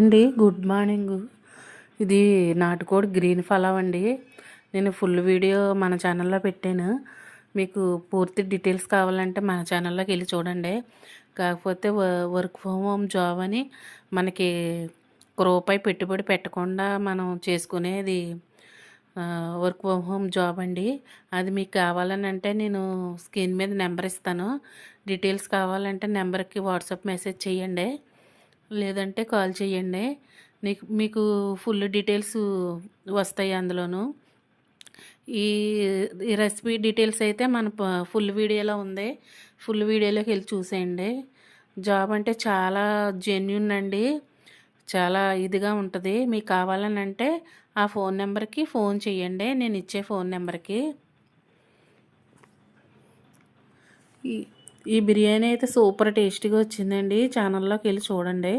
అండి good morning. ఇది నాటుకోడి గ్రీన్ ఫలావ్ అండి. నేను ఫుల్ వీడియో మన ఛానల్లో పెట్టాను. మీకు పూర్తి డీటెయిల్స్ కావాలంటే మన ఛానల్లోకి వెళ్ళి చూడండి. కాకపోతే వర్క్ ఫ్రమ్ హోమ్ జాబ్ అని మనకి క్రోపై రూపాయి పెట్టుబడి పెట్టకుండా మనం చేసుకునేది వర్క్ ఫ్రమ్ హోమ్ జాబ్ అండి. అది మీకు కావాలని అంటే నేను స్క్రీన్ మీద నెంబర్ ఇస్తాను. డీటెయిల్స్ కావాలంటే నెంబర్కి వాట్సాప్ మెసేజ్ చేయండి. లేదంటే కాల్ చేయండి నీకు మీకు ఫుల్ డీటెయిల్స్ వస్తాయి అందులోను. ఈ ఈ రెసిపీ డీటెయిల్స్ అయితే మన ఫుల్ వీడియోలో ఉంది. ఫుల్ వీడియోలోకి వెళ్ళి చూసేయండి. జాబ్ అంటే చాలా జెన్యున్ అండి. చాలా ఇదిగా ఉంటుంది. మీకు కావాలని అంటే ఆ ఫోన్ నెంబర్కి ఫోన్ చేయండి నేను ఇచ్చే ఫోన్ నెంబర్కి. ఈ ఈ బిర్యానీ అయితే సూపర్ టేస్టీగా వచ్చిందండి. ఛానల్లోకి వెళ్ళి చూడండి.